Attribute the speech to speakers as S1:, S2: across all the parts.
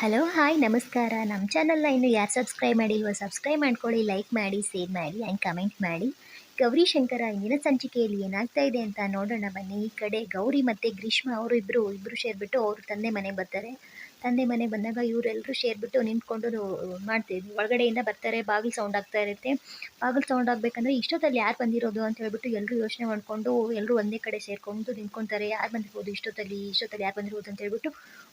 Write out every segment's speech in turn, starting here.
S1: Hello, hi, ನಮಸ್ಕಾರ. ನಮ್ಮ ಚಾನಲ್ನ ಇನ್ನು ಯಾರು ಸಬ್ಸ್ಕ್ರೈಬ್ ಮಾಡಿಲ್ವೋ ಸಬ್ಸ್ಕ್ರೈಬ್ ಮಾಡ್ಕೊಳ್ಳಿ ಲೈಕ್ ಮಾಡಿ ಶೇರ್ ಮಾಡಿ ಆ್ಯಂಡ್ ಕಮೆಂಟ್ ಮಾಡಿ. ಗೌರಿ ಶಂಕರ, ಇಂದಿನ ಸಂಚಿಕೆಯಲ್ಲಿ ಏನಾಗ್ತಾ ಇದೆ ಅಂತ ನೋಡೋಣ ಬನ್ನಿ. ಈ ಕಡೆ ಗೌರಿ ಮತ್ತು ಗ್ರೀಷ್ಮ ಅವರು ಇಬ್ಬರು ಇಬ್ಬರು ಸೇರಿಬಿಟ್ಟು ಅವರು ತಂದೆ ಮನೆಗೆ ಬರ್ತಾರೆ. ತಂದೆ ಮನೆ ಬಂದಾಗ ಇವರೆಲ್ಲರೂ ಸೇರಿಬಿಟ್ಟು ನಿಂತ್ಕೊಂಡು ಮಾಡ್ತಿದ್ವಿ ಒಳಗಡೆಯಿಂದ ಬರ್ತಾರೆ, ಬಾಗಿಲು ಸೌಂಡ್ ಆಗ್ತಾ ಇರುತ್ತೆ. ಬಾಗಿಲು ಸೌಂಡ್ ಆಗಬೇಕಂದ್ರೆ ಇಷ್ಟೊತ್ತಲ್ಲಿ ಯಾರು ಬಂದಿರೋದು ಅಂತ ಹೇಳ್ಬಿಟ್ಟು ಎಲ್ಲರೂ ಯೋಚನೆ ಮಾಡಿಕೊಂಡು ಎಲ್ಲರೂ ಒಂದೇ ಕಡೆ ಸೇರಿಕೊಂಡು ನಿಂತ್ಕೊಂತಾರೆ. ಯಾರು ಬಂದಿರ್ಬೋದು ಇಷ್ಟೊತ್ತಲ್ಲಿ ಇಷ್ಟೊತ್ತಲ್ಲಿ ಯಾರು ಬಂದಿರ್ಬೋದು ಅಂತ ಹೇಳ್ಬಿಟ್ಟು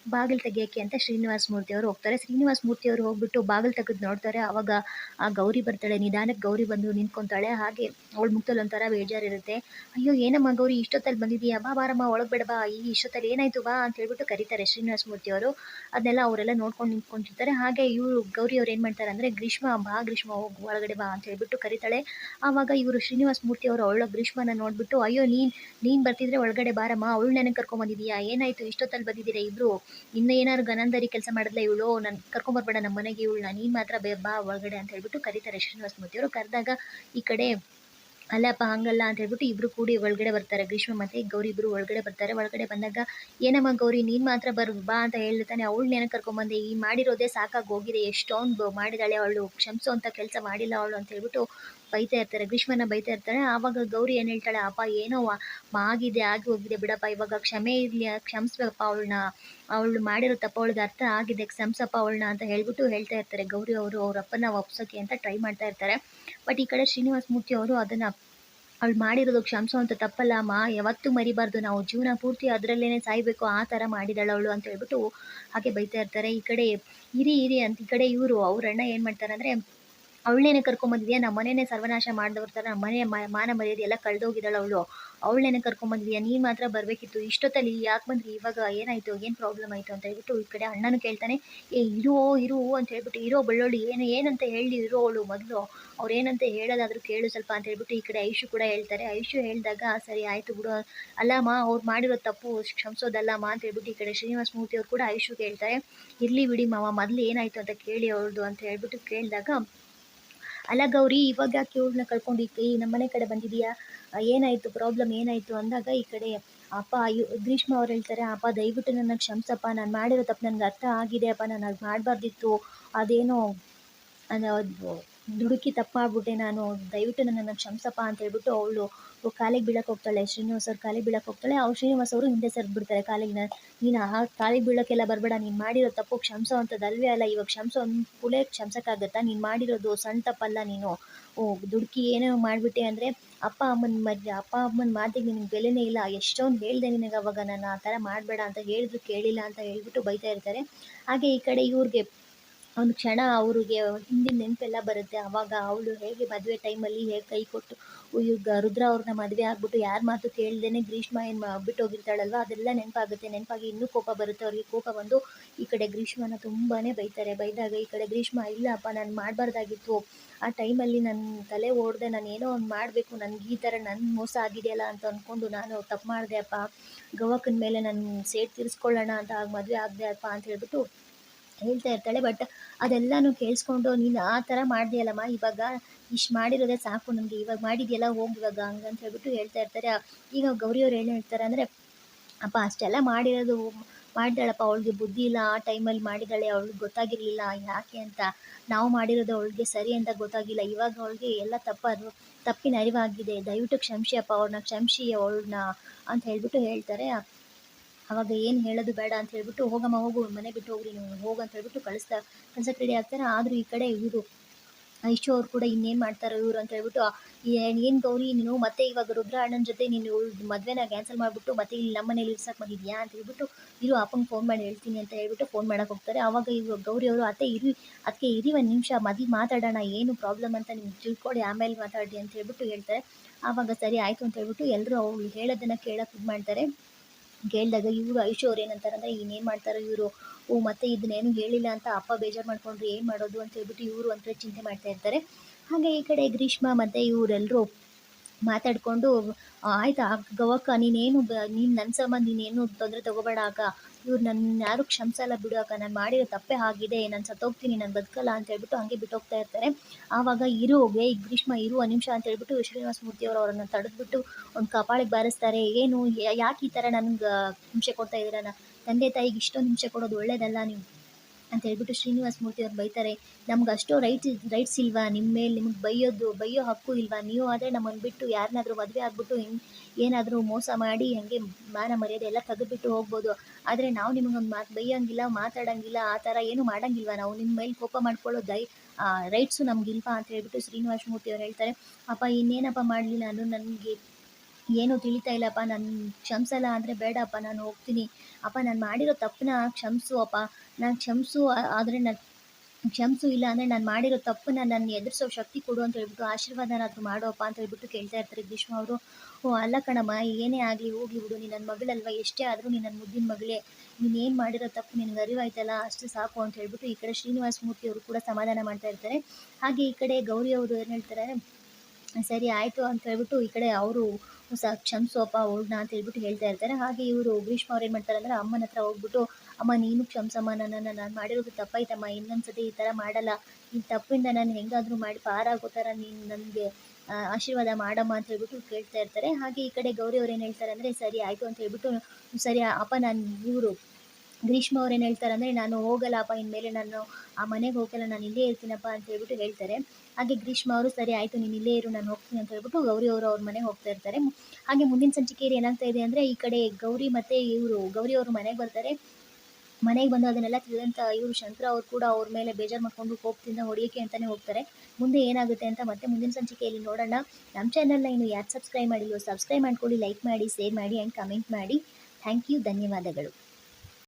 S1: ಬಾಗಿಲು ತೆಗಿಯೋಕ್ಕೆ ಅಂತ ಶ್ರೀನಿವಾಸ ಮೂರ್ತಿ ಅವರು ಹೋಗ್ತಾರೆ. ಶ್ರೀನಿವಾಸ ಮೂರ್ತಿ ಅವರು ಹೋಗ್ಬಿಟ್ಟು ಬಾಗಿಲು ತೆಗೆದು ನೋಡ್ತಾರೆ. ಆವಾಗ ಆ ಗೌರಿ ಬರ್ತಾಳೆ ನಿಧಾನಕ್ಕೆ ಗೌರಿ ಬಂದು ನಿಂತ್ಕೊತಾಳೆ. ಹಾಗೆ ಅವಳು ಮುಖದಲ್ಲಿ ಒಂಥರ ಬೇಜಾರಿರುತ್ತೆ. ಅಯ್ಯೋ, ಏನಮ್ಮ ಗೌರಿ, ಇಷ್ಟೊತ್ತಲ್ಲಿ ಬಂದಿದ್ದೀಯಾ ಬಾ ಬಾರಮ್ಮ, ಒಳಗೆ ಬೇಡ, ಬಾ. ಈ ಇಷ್ಟೊತ್ತಲ್ಲಿ ಏನಾಯ್ತು? ಬಾ ಅಂತ ಹೇಳ್ಬಿಟ್ಟು ಕರೀತಾರೆ ಶ್ರೀನಿವಾಸ ಮೂರ್ತಿ ಅವರು. ಅದನ್ನೆಲ್ಲ ಅವರೆಲ್ಲ ನೋಡ್ಕೊಂಡು ನಿಂತ್ಕೊಂಡಿರ್ತಾರೆ. ಹಾಗೆ ಇವರು ಗೌರಿ ಅವ್ರು ಏನು ಮಾಡ್ತಾರೆ ಅಂದರೆ, ಗ್ರೀಷ್ಮ ಬಾ, ಗ್ರೀಷ್ಮ ಹೋಗು, ಒಳಗಡೆ ಬಾ ಅಂತ ಹೇಳ್ಬಿಟ್ಟು ಕರೀತಾಳೆ. ಆವಾಗ ಇವರು ಶ್ರೀನಿವಾಸ ಮೂರ್ತಿ ಅವರು ಅವಳ ಗ್ರೀಷ್ಮನ ನೋಡ್ಬಿಟ್ಟು, ಅಯ್ಯೋ, ನೀನು ನೀನು ಬರ್ತಿದ್ರೆ ಒಳಗಡೆ ಬಾರಮ್ಮ, ಅವಳು ನನಗೆ ಕರ್ಕೊಂಬಂದಿದೀಯಾ ಏನಾಯಿತು? ಇಷ್ಟೊತ್ತಲ್ಲಿ ಬಂದಿದ್ದೀರಾ ಇಬ್ಬರು ಇನ್ನು ಏನಾದ್ರು ಗನಂದರಿ ಕೆಲಸ ಮಾಡಿದ್ಲ ಇವಳು? ನಾನು ಕರ್ಕೊಂಬರ್ಬೇಡ ನಮ್ಮ ಮನೆಗೆ ಇವಳನ್ನ. ನೀನು ಮಾತ್ರ ಬೇ, ಬಾ ಒಳಗಡೆ ಅಂತ ಹೇಳ್ಬಿಟ್ಟು ಕರೀತಾರೆ ಶ್ರೀನಿವಾಸ ಮೂರ್ತಿ ಅವರು. ಕರೆದಾಗ ಈ ಕಡೆ ಅಲ್ಲಪ್ಪ ಹಂಗಲ್ಲ ಅಂತ ಹೇಳ್ಬಿಟ್ಟು ಇಬ್ರು ಕೂಡಿ ಒಳಗಡೆ ಬರ್ತಾರೆ. ಗ್ರೀಷ್ಮ ಮತ್ತೆ ಗೌರಿ ಇಬ್ರು ಒಳಗಡೆ ಬರ್ತಾರೆ. ಒಳಗಡೆ ಬಂದಾಗ, ಏನಮ್ಮ ಗೌರಿ, ನೀನ್ ಮಾತ್ರ ಬರ್, ಬಾ ಅಂತ ಹೇಳ್ತಾನೆ. ಅವಳು ನೆನ ಕರ್ಕೊಂಬಂದೆ ಈ ಮಾಡಿರೋದೇ ಸಾಕಾಗಿ ಹೋಗಿದೆ. ಎಷ್ಟೊಂದು ಮಾಡಿದಾಳೆ ಅವಳು. ಕ್ಷಮಿಸೋ ಅಂತ ಕೆಲಸ ಮಾಡಿಲ್ಲ ಅವಳು ಅಂತ ಹೇಳ್ಬಿಟ್ಟು ಬೈತಾ ಇರ್ತಾರೆ. ಗ್ರೀಷ್ಮನ ಬೈತಾ ಇರ್ತಾರೆ. ಆವಾಗ ಗೌರಿ ಏನು ಹೇಳ್ತಾಳೆ? ಅಪ್ಪ, ಏನೋ ಆಗಿದೆ ಆಗಿ ಹೋಗಿದೆ ಬಿಡಪ್ಪ. ಇವಾಗ ಕ್ಷಮೆ ಇರಲಿ, ಕ್ಷಮಿಸ್ಬೇಕಪ್ಪ ಅವಳನ್ನ. ಅವಳು ಮಾಡಿರೋ ತಪ್ಪ ಅವಳಿಗೆ ಅರ್ಥ ಆಗಿದೆ. ಕ್ಷಮಿಸಪ್ಪ ಅವಳನ್ನ ಅಂತ ಹೇಳ್ಬಿಟ್ಟು ಹೇಳ್ತಾ ಇರ್ತಾರೆ. ಗೌರಿ ಅವರು, ಅವ್ರ ಅಪ್ಪನ ಒಪ್ಸೋಕೆ ಅಂತ ಟ್ರೈ ಮಾಡ್ತಾ ಇರ್ತಾರೆ. ಬಟ್ ಈ ಕಡೆ ಶ್ರೀನಿವಾಸ ಮೂರ್ತಿ ಅವರು ಅದನ್ನು ಅವಳು ಮಾಡಿರೋದು ಕ್ಷಮಿಸೋ ಅಂತ ತಪ್ಪಲ್ಲ, ಅಮ್ಮ. ಯಾವತ್ತೂ ಮರಿಬಾರ್ದು. ನಾವು ಜೀವನ ಪೂರ್ತಿ ಅದರಲ್ಲೇ ಸಾಯ್ಬೇಕು. ಆ ಥರ ಮಾಡಿದಾಳೆ ಅವಳು ಅಂತ ಹೇಳ್ಬಿಟ್ಟು ಹಾಗೆ ಬೈತಾ ಇರ್ತಾರೆ. ಈ ಕಡೆ ಇರಿ ಇರಿ ಅಂತ, ಈ ಕಡೆ ಇವರು, ಅವ್ರ ಅಣ್ಣ ಏನು ಮಾಡ್ತಾರೆ ಅಂದರೆ ಅವಳನ್ನೇ ಕರ್ಕೊಂಬಂದಿದ್ಯಾ ನಮ್ಮ ಮನೆಯೇ ಸರ್ವನಾಶ ಮಾಡಿದವ್ರ ಥರ ನಮ್ಮ ಮನೆ ಮಾನ ಮರ್ಯಾದೆ ಎಲ್ಲ ಕಳೆದೋಗಿದ್ದಾಳೆ ಅವಳು. ಅವಳನ್ನೇ ಕರ್ಕೊಂಬಂದಿದ್ಯಾ ನೀನು ಮಾತ್ರ ಬರಬೇಕಿತ್ತು. ಇಷ್ಟೊತ್ತಲ್ಲಿ ಯಾಕೆ ಬಂದ್ರಿ? ಇವಾಗ ಏನಾಯಿತು? ಏನು ಪ್ರಾಬ್ಲಮ್ ಆಯಿತು? ಅಂತ ಹೇಳ್ಬಿಟ್ಟು ಈ ಕಡೆ ಅಣ್ಣನೂ ಕೇಳ್ತಾನೆ, ಏ, ಇರೋ, ಇರು, ಅಂತ ಹೇಳ್ಬಿಟ್ಟು, ಇರೋ ಬಳ್ಳೊಳ್ಳಿ, ಏನು, ಏನಂತ ಹೇಳಿ, ಇರೋ ಅವಳು ಮೊದಲು. ಅವ್ರು ಏನಂತ ಹೇಳೋದಾದ್ರೂ ಕೇಳು ಸ್ವಲ್ಪ, ಅಂತ ಹೇಳ್ಬಿಟ್ಟು ಈ ಕಡೆ ಐಶು ಕೂಡ ಹೇಳ್ತಾರೆ. ಐಶು ಹೇಳಿದಾಗ, ಸರಿ, ಆಯಿತು ಬಿಡು. ಅಲ್ಲಮ್ಮ, ಅವ್ರು ಮಾಡಿರೋ ತಪ್ಪು ಕ್ಷಮಿಸೋದಲ್ಲಮ್ಮ, ಅಂತ ಹೇಳ್ಬಿಟ್ಟು ಈ ಕಡೆ ಶ್ರೀನಿವಾಸ ಮೂರ್ತಿ ಅವ್ರು ಕೂಡ ಐಶು ಕೇಳ್ತಾರೆ ಇರಲಿ ಬಿಡಿ ಮಾವ, ಮೊದಲು ಏನಾಯಿತು ಅಂತ ಕೇಳಿ ಅವ್ರದ್ದು ಅಂತ ಹೇಳ್ಬಿಟ್ಟು ಕೇಳಿದಾಗ ಅಲ್ಲ ಗೌರಿ ಇವಾಗ ಯಾಕೆ ಇವ್ಳನ್ನ ಕಳ್ಕೊಂಡು ಈ ನಮ್ಮನೆ ಕಡೆ ಬಂದಿದೀಯಾ? ಏನಾಯಿತು? ಪ್ರಾಬ್ಲಮ್ ಏನಾಯಿತು? ಅಂದಾಗ ಈ ಕಡೆ, ಅಪ್ಪ ಗ್ರೀಷ್ಮ ಅವ್ರು ಹೇಳ್ತಾರೆ, ಅಪ್ಪ, ದಯವಿಟ್ಟು ನನ್ನ ಕ್ಷಮಿಸಪ್ಪ. ನಾನು ಮಾಡಿರೋ ತಪ್ಪು ನನಗೆ ಅರ್ಥ ಆಗಿದೆ. ಅಪ್ಪ, ನಾನು ಅದು ಮಾಡಬಾರ್ದಿತ್ತು. ಅದೇನೋ, ಅದು ದುಡುಕಿ ತಪ್ಪಾಗ್ಬಿಟ್ಟೆ ನಾನು. ದಯವಿಟ್ಟು ನನ್ನನ್ನು ಕ್ಷಮಿಸಪ್ಪ ಅಂತ ಹೇಳ್ಬಿಟ್ಟು ಅವಳು ಕಾಲಿಗೆ ಬೀಳಕ್ಕೆ ಹೋಗ್ತಾಳೆ. ಶ್ರೀನಿವಾಸ್ ಅವ್ರು ಕಾಲಿಗೆ ಬೀಳಕ್ಕೆ ಹೋಗ್ತಾಳೆ. ಅವ್ರು ಶ್ರೀನಿವಾಸ್ ಅವರು ಹಿಂದೆ ಬಿಡ್ತಾರೆ ಕಾಲಿಗೆ. ನೀನು ಆ ಕಾಲಿಗೆ ಬೀಳೋಕ್ಕೆಲ್ಲ ಬರಬೇಡ. ನೀನು ಮಾಡಿರೋ ತಪ್ಪು ಕ್ಷಮಿಸೋ ಅಂಥದ್ದು ಅಲ್ವೇ ಅಲ್ಲ. ಇವಾಗ ಕ್ಷಮಿಸೋ ಪುಳೆ ಕ್ಷಮಿಸೋಕ್ಕಾಗತ್ತಾ? ನೀನು ಮಾಡಿರೋದು ಸಣ್ಣ ತಪ್ಪಲ್ಲ ನೀನು. ಓ, ದುಡುಕಿ ಏನೋ ಮಾಡಿಬಿಟ್ಟೆ ಅಂದರೆ ಅಪ್ಪ ಅಮ್ಮನ ಮಧ್ಯ ಅಪ್ಪ ಅಮ್ಮನ ಮಾತಿಗೆ ನಿನಗೆ ಬೆಲೆನೇ ಇಲ್ಲ. ಎಷ್ಟೊಂದು ಹೇಳಿದೆ ನಿನಗೆ ಅವಾಗ ನಾನು ಆ ಥರ ಮಾಡಬೇಡ ಅಂತ ಹೇಳಿದ್ರು ಕೇಳಿಲ್ಲ ಅಂತ ಹೇಳ್ಬಿಟ್ಟು ಬೈತಾ ಇರ್ತಾರೆ. ಹಾಗೆ ಈ ಕಡೆ ಇವ್ರಿಗೆ ಒಂದು ಕ್ಷಣ ಅವ್ರಿಗೆ ಹಿಂದಿನ ನೆನಪೆಲ್ಲ ಬರುತ್ತೆ. ಆವಾಗ ಅವಳು ಹೇಗೆ ಮದುವೆ ಟೈಮಲ್ಲಿ ಹೇಗೆ ಕೈ ಕೊಟ್ಟು ಈಗ ರುದ್ರ ಅವ್ರನ್ನ ಮದುವೆ ಆಗ್ಬಿಟ್ಟು ಯಾರ ಮಾತು ಕೇಳ್ದೇನೆ ಗ್ರೀಷ್ಮ ಏನು ಬಿಟ್ಟು ಹೋಗಿರ್ತಾಳಲ್ವ ಅದೆಲ್ಲ ನೆನಪಾಗುತ್ತೆ. ನೆನಪಾಗಿ ಇನ್ನೂ ಕೋಪ ಬರುತ್ತೆ. ಅವ್ರಿಗೆ ಕೋಪ ಬಂದು, ಈ ಕಡೆ ಗ್ರೀಷ್ಮನ ತುಂಬಾ ಬೈತಾರೆ. ಬೈದಾಗ ಈ ಕಡೆ ಗ್ರೀಷ್ಮ, ಇಲ್ಲಪ್ಪ, ನಾನು ಮಾಡಬಾರ್ದಾಗಿತ್ತು. ಆ ಟೈಮಲ್ಲಿ ನನ್ನ ತಲೆ ಓಡದೆ ನಾನು ಏನೋ ಒಂದು ಮಾಡಬೇಕು. ನನಗೆ ಈ ಥರ ನನ್ನ ಮೋಸ ಆಗಿದೆಯಲ್ಲ ಅಂತ ಅಂದ್ಕೊಂಡು ನಾನು ತಪ್ಪು ಮಾಡಿದೆ ಅಪ್ಪ. ಗವಕನ ಮೇಲೆ ನಾನು ಸೇಟ್ ತೀರಿಸ್ಕೊಳ್ಳೋಣ ಅಂತ ಆಗ ಮದುವೆ ಆಗದೆ ಅಪ್ಪ ಅಂತ ಹೇಳ್ಬಿಟ್ಟು ಹೇಳ್ತಾ ಇರ್ತಾಳೆ ಬಟ್ ಅದೆಲ್ಲನೂ ಕೇಳಿಸ್ಕೊಂಡು, ನೀನು ಆ ಥರ ಮಾಡಿದೆಯಲ್ಲಮ್ಮ, ಇವಾಗ ಇಷ್ಟು ಮಾಡಿರೋದೇ ಸಾಕು ನನಗೆ, ಇವಾಗ ಮಾಡಿದೆಯಲ್ಲ, ಹೋಗಿ ಇವಾಗ ಹಂಗಂತ ಹೇಳ್ಬಿಟ್ಟು ಹೇಳ್ತಾ ಇರ್ತಾರೆ. ಈಗ ಗೌರಿಯವ್ರು ಏನು ಹೇಳ್ತಾರೆ ಅಂದರೆ, ಅಪ್ಪ, ಅಷ್ಟೆಲ್ಲ ಮಾಡಿರೋದು ಮಾಡಿದಾಳಪ್ಪ, ಅವಳಿಗೆ ಬುದ್ಧಿ ಇಲ್ಲ, ಆ ಟೈಮಲ್ಲಿ ಮಾಡಿದಾಳೆ, ಅವಳಿಗೆ ಗೊತ್ತಾಗಿರಲಿಲ್ಲ, ಯಾಕೆ ಅಂತ. ನಾವು ಮಾಡಿರೋದು ಅವಳಿಗೆ ಸರಿ ಅಂತ ಗೊತ್ತಾಗಿಲ್ಲ, ಇವಾಗ ಅವಳಿಗೆ ಎಲ್ಲ ತಪ್ಪದು ತಪ್ಪಿನ ಅರಿವಾಗಿದೆ. ದಯವಿಟ್ಟು ಕ್ಷಮಿಸಿ ಅಪ್ಪ ಅವ್ರನ್ನ ಕ್ಷಮಿಸಿ, ಅವಳನ್ನ, ಅಂತ ಹೇಳ್ಬಿಟ್ಟು ಹೇಳ್ತಾರೆ. ಅವಾಗ ಏನು ಹೇಳೋದು ಬೇಡ ಅಂತ ಹೇಳ್ಬಿಟ್ಟು, ಹೋಗಮ್ಮ, ಹೋಗು, ಮನೆ ಬಿಟ್ಟು ಹೋಗ್ರಿ ನೀವು, ಹೋಗು ಅಂತ ಹೇಳ್ಬಿಟ್ಟು ಕಳಿಸ್ತಾ ಕಳ್ಸಕ್ಕೆ ರೆಡಿ ಆಗ್ತಾರೆ ಆದರೂ ಈ ಕಡೆ ಇವರು ಇಷ್ಟು ಅವ್ರು ಕೂಡ ಇನ್ನೇನು ಮಾಡ್ತಾರೋ ಇವರು ಅಂತ ಹೇಳ್ಬಿಟ್ಟು ಏನು ಗೌರಿ, ನೀನು ಮತ್ತೆ ಇವಾಗ ರುದ್ರ ಅಣ್ಣನ ಜೊತೆ ನೀನು ಮದುವೆನ ಕ್ಯಾನ್ಸಲ್ ಮಾಡಿಬಿಟ್ಟು, ಮತ್ತೆ ಇಲ್ಲಿ ನಮ್ಮ ಮನೇಲಿ ಇರ್ಸಕ್ಕೆ ಬಂದಿದ್ಯಾ ಅಂತ ಹೇಳ್ಬಿಟ್ಟು, ಇರು ಅಪ್ಪಂಗೆ ಫೋನ್ ಮಾಡಿ ಹೇಳ್ತೀನಿ ಅಂತ ಹೇಳ್ಬಿಟ್ಟು ಫೋನ್ ಮಾಡೋಕೆ ಹೋಗ್ತಾರೆ. ಆವಾಗ ಇವಾಗ ಗೌರಿ ಅವರು, ಅತ್ತೆ, ಇರಿ ಅದಕ್ಕೆ ಇರಿ ಒಂದು ನಿಮಿಷ ಮದಿ ಮಾತಾಡೋಣ, ಏನು ಪ್ರಾಬ್ಲಮ್ ಅಂತ ನಿಮ್ಗೆ ತಿಳ್ಕೊಡಿ, ಆಮೇಲೆ ಮಾತಾಡಿ ಅಂತ ಹೇಳ್ಬಿಟ್ಟು ಹೇಳ್ತಾರೆ. ಆವಾಗ ಸರಿ, ಆಯಿತು ಅಂತ ಹೇಳ್ಬಿಟ್ಟು ಎಲ್ಲರೂ ಅವ್ರು ಹೇಳೋದನ್ನು ಕೇಳೋಕೆ ಇದು ಮಾಡ್ತಾರೆ. ಕೇಳಿದಾಗ ಇವರು ಐಶೋರ್ ಅವ್ರು ಏನಂತಾರೆ ಅಂದರೆ ಇನ್ನೇನು ಮಾಡ್ತಾರೆ ಇವರು? ಓ, ಮತ್ತೆ ಇದನ್ನೇನು ಹೇಳಿಲ್ಲ ಅಂತ ಅಪ್ಪ ಬೇಜಾರು ಮಾಡ್ಕೊಂಡ್ರೆ, ಏನು ಮಾಡೋದು? ಅಂತ ಹೇಳ್ಬಿಟ್ಟು ಇವರು ಅಂತ ಚಿಂತೆ ಮಾಡ್ತಾ ಇರ್ತಾರೆ. ಹಾಗೆ ಈ ಕಡೆ ಗ್ರೀಷ್ಮ ಮತ್ತು ಇವರೆಲ್ಲರೂ ಮಾತಾಡಿಕೊಂಡು ಆಯ್ತಾ, ಗವಕ್ಕ, ನೀನೇನು ಬ, ನೀನು ನನ್ನ ಸಂಬಂಧ ನೀನೇನು ತೊಂದರೆ ತೊಗೋಬೇಡ ಅಕ್ಕ. ಇವ್ರು ನನ್ನ ಯಾರು ಕ್ಷಮಸಲ್ಲ ಬಿಡು ಅಕ್ಕ. ನಾನು ಮಾಡಿರೋ ತಪ್ಪೇ ಆಗಿದೆ. ನಾನು ಸತ್ತೋಗ್ತೀನಿ, ನಾನು ಬದುಕಲ್ಲ ಅಂತ ಹೇಳ್ಬಿಟ್ಟು ಹಂಗೆ ಬಿಟ್ಟೋಗ್ತಾ ಇರ್ತಾರೆ. ಆವಾಗ ಇರು ಏ ಗ್ರೀಷ್ಮ ಇರು ನಿಮಿಷ ಅಂತ ಹೇಳ್ಬಿಟ್ಟು ಶ್ರೀನಿವಾಸ ಮೂರ್ತಿ ಅವರು ಅವರನ್ನು ತಡೆದ್ಬಿಟ್ಟು ಒಂದು ಕಪಾಳಿಗೆ ಬಾರಿಸ್ತಾರೆ. ಏನು ಯಾಕೆ ಈ ಥರ ನನಗೆ ಹಿಂಸೆ ಕೊಡ್ತಾ ಇದ್ದೀರಾ? ತಂದೆ ತಾಯಿಗೆ ಇಷ್ಟೊಂದು ಹಿಂಸೆ ಕೊಡೋದು ಒಳ್ಳೇದಲ್ಲ ನೀವು? ಅಂತ ಹೇಳ್ಬಿಟ್ಟು ಶ್ರೀನಿವಾಸ ಮೂರ್ತಿ ಅವ್ರು ಬೈತಾರೆ. ನಮ್ಗೆ ಅಷ್ಟೋ ರೈಟ್ ರೈಟ್ಸ್ ಇಲ್ವಾ? ನಿಮ್ಮ ಮೇಲೆ ನಿಮ್ಗೆ ಬೈಯೋದು, ಬೈಯೋ ಹಕ್ಕು ಇಲ್ವಾ? ನೀವು ಆದರೆ ನಮ್ಮನ್ನು ಬಿಟ್ಟು ಯಾರನ್ನಾದರೂ ಮದುವೆ ಆಗ್ಬಿಟ್ಟು ಹಿಂಗೆ, ಏನಾದರೂ ಮೋಸ ಮಾಡಿ ಹಂಗೆ ಮಾನ ಮರ್ಯಾದೆ ಎಲ್ಲ ತೆಗೆದುಬಿಟ್ಟು ಹೋಗ್ಬೋದು. ಆದರೆ ನಾವು ನಿಮಗೊಂದು ಮಾತು ಬೈಯೋಂಗಿಲ್ಲ, ಮಾತಾಡೋಂಗಿಲ್ಲ, ಆ ಥರ ಏನು ಮಾಡೋಂಗಿಲ್ವ? ನಾವು ನಿಮ್ಮ ಮೇಲೆ ಕೋಪ ಮಾಡ್ಕೊಳ್ಳೋ ದೈ ರೈಟ್ಸು ನಮಗಿಲ್ವಾ ಅಂತ ಹೇಳ್ಬಿಟ್ಟು ಶ್ರೀನಿವಾಸ ಮೂರ್ತಿ ಅವ್ರು ಹೇಳ್ತಾರೆ. ಅಪ್ಪ ಇನ್ನೇನಪ್ಪ ಮಾಡಲಿ ನಾನು? ನನಗೆ ಏನೂ ತಿಳಿತಾ ಇಲ್ಲಪ್ಪ, ನಾನು ಕ್ಷಮಿಸಲ್ಲ ಅಂದರೆ ಬೇಡಪ್ಪ, ನಾನು ಹೋಗ್ತೀನಿ. ಅಪ್ಪ, ನಾನು ಮಾಡಿರೋ ತಪ್ಪನ್ನ ಕ್ಷಮಿಸು ಅಪ್ಪ. ನಾನು ಕ್ಷಮಿಸು ಆದರೆ ನಾನು ಕ್ಷಮಿಸು ಇಲ್ಲ ಅಂದರೆ ನಾನು ಮಾಡಿರೋ ತಪ್ಪನ್ನ ನಾನು ಎದುರಿಸೋ ಶಕ್ತಿ ಕೊಡು ಅಂತ ಹೇಳ್ಬಿಟ್ಟು ಆಶೀರ್ವಾದನಾದರೂ ಮಾಡೋಪ್ಪ ಅಂತ ಹೇಳ್ಬಿಟ್ಟು ಕೇಳ್ತಾ ಇರ್ತಾರೆ ಭೀಷ್ಮ ಅವರು. ಓ, ಅಲ್ಲ ಕಣಮ್ಮ, ಏನೇ ಆಗಲಿ ಹೋಗಿ ಬಿಡು. ನೀನು ನನ್ನ ಮಗಳಲ್ವ? ಎಷ್ಟೇ ಆದರೂ ನೀನು ನನ್ನ ಮುದ್ದಿನ ಮಗಳೇ. ನೀನು ಏನು ಮಾಡಿರೋ ತಪ್ಪು ನಿನಗೆ ಅರಿವಾಯ್ತಲ್ಲ? ಅಷ್ಟು ಸಾಕು ಅಂತ ಹೇಳ್ಬಿಟ್ಟು ಈ ಕಡೆ ಶ್ರೀನಿವಾಸ ಮೂರ್ತಿ ಅವರು ಕೂಡ ಸಮಾಧಾನ ಮಾಡ್ತಾ ಇರ್ತಾರೆ. ಹಾಗೆ ಈ ಕಡೆ ಗೌರಿ ಅವರು ಏನು ಹೇಳ್ತಾರೆ ಸರಿ ಆಯಿತು ಅಂತ ಹೇಳ್ಬಿಟ್ಟು ಈ ಕಡೆ ಅವರು ಸ ಕ್ಷಮಿಸೋಪ್ಪ ಅವ್ಳನ್ನ ಅಂತ ಹೇಳ್ಬಿಟ್ಟು ಹೇಳ್ತಾ ಇರ್ತಾರೆ. ಹಾಗೆ ಇವರು ಗ್ರೀಷ್ಮ ಅವ್ರು ಏನು ಮಾಡ್ತಾರೆ ಅಂದರೆ ಅಮ್ಮನ ಹತ್ರ ಹೋಗ್ಬಿಟ್ಟು, ಅಮ್ಮ, ನೀನು ಕ್ಷಮಿಸಮ್ಮ, ನನ್ನನ್ನು ನಾನು ಮಾಡಿರೋದು ತಪ್ಪಾಯ್ತಮ್ಮ, ಇನ್ನೊಂದ್ಸತಿ ಈ ಥರ ಮಾಡಲ್ಲ. ಈ ತಪ್ಪಿಂದ ನಾನು ಹೆಂಗಾದರೂ ಮಾಡಿ ಪಾರಾಗೋ ಥರ ನೀನು ನನಗೆ ಆಶೀರ್ವಾದ ಮಾಡಮ್ಮ ಅಂತ ಹೇಳ್ಬಿಟ್ಟು ಕೇಳ್ತಾ ಇರ್ತಾರೆ. ಹಾಗೆ ಈ ಕಡೆ ಗೌರಿ ಅವ್ರು ಏನು ಹೇಳ್ತಾರೆ ಅಂದರೆ, ಸರಿ ಆಯಿತು ಅಂತ ಹೇಳ್ಬಿಟ್ಟು, ಸರಿ, ಅಪ್ಪ, ನಾನು ಇವರು ಗ್ರೀಷ್ಮ ಅವ್ರು ಏನು ಹೇಳ್ತಾರೆ ಅಂದರೆ ನಾನು ಹೋಗಲ್ಲಪ್ಪ, ಇನ್ಮೇಲೆ ನಾನು ಆ ಮನೆಗೆ ಹೋಗಲ್ಲ ನಾನು ಇಲ್ಲೇ ಇರ್ತೀನಪ್ಪ ಅಂತ ಹೇಳ್ಬಿಟ್ಟು ಹೇಳ್ತಾರೆ. ಹಾಗೆ ಗ್ರೀಷ್ಮ ಅವರು, ಸರಿ, ಆಯಿತು, ನೀನು ಇಲ್ಲೇ ಇರು, ನಾನು ಹೋಗ್ತೀನಿ ಅಂತ ಹೇಳ್ಬಿಟ್ಟು ಗೌರಿ ಅವರು ಅವ್ರ ಮನೆಗೆ ಹೋಗ್ತಾ ಇರ್ತಾರೆ. ಹಾಗೆ ಮುಂದಿನ ಸಂಚಿಕೆಯಲ್ಲಿ ಏನಾಗ್ತಾ ಇದೆ ಅಂದರೆ, ಈ ಕಡೆ ಗೌರಿ ಮತ್ತು ಇವರು, ಗೌರಿ ಅವರು ಮನೆಗೆ ಬರ್ತಾರೆ. ಮನೆಗೆ ಬಂದು ಅದನ್ನೆಲ್ಲ ತಿಳಿದಂಥ ಇವರು ಶಂಕರ ಅವ್ರು ಕೂಡ ಅವ್ರ ಮೇಲೆ ಬೇಜಾರು ಮಾಡ್ಕೊಂಡು ಕೋಪದಿಂದ ಹೊಡಿಯೋಕೆ ಅಂತಲೇ ಹೋಗ್ತಾರೆ. ಮುಂದೆ ಏನಾಗುತ್ತೆ ಅಂತ ಮತ್ತೆ ಮುಂದಿನ ಸಂಚಿಕೆಯಲ್ಲಿ ನೋಡೋಣ. ನಮ್ಮ ಚಾನಲ್ನ ಇನ್ನು ಯಾರು ಸಬ್ಸ್ಕ್ರೈಬ್ ಮಾಡಿಲ್ಲೋ ಸಬ್ಸ್ಕ್ರೈಬ್ ಮಾಡ್ಕೊಳ್ಳಿ, ಲೈಕ್ ಮಾಡಿ, ಶೇರ್ ಮಾಡಿ ಆ್ಯಂಡ್ ಕಮೆಂಟ್ ಮಾಡಿ. ಥ್ಯಾಂಕ್ ಯು, ಧನ್ಯವಾದಗಳು.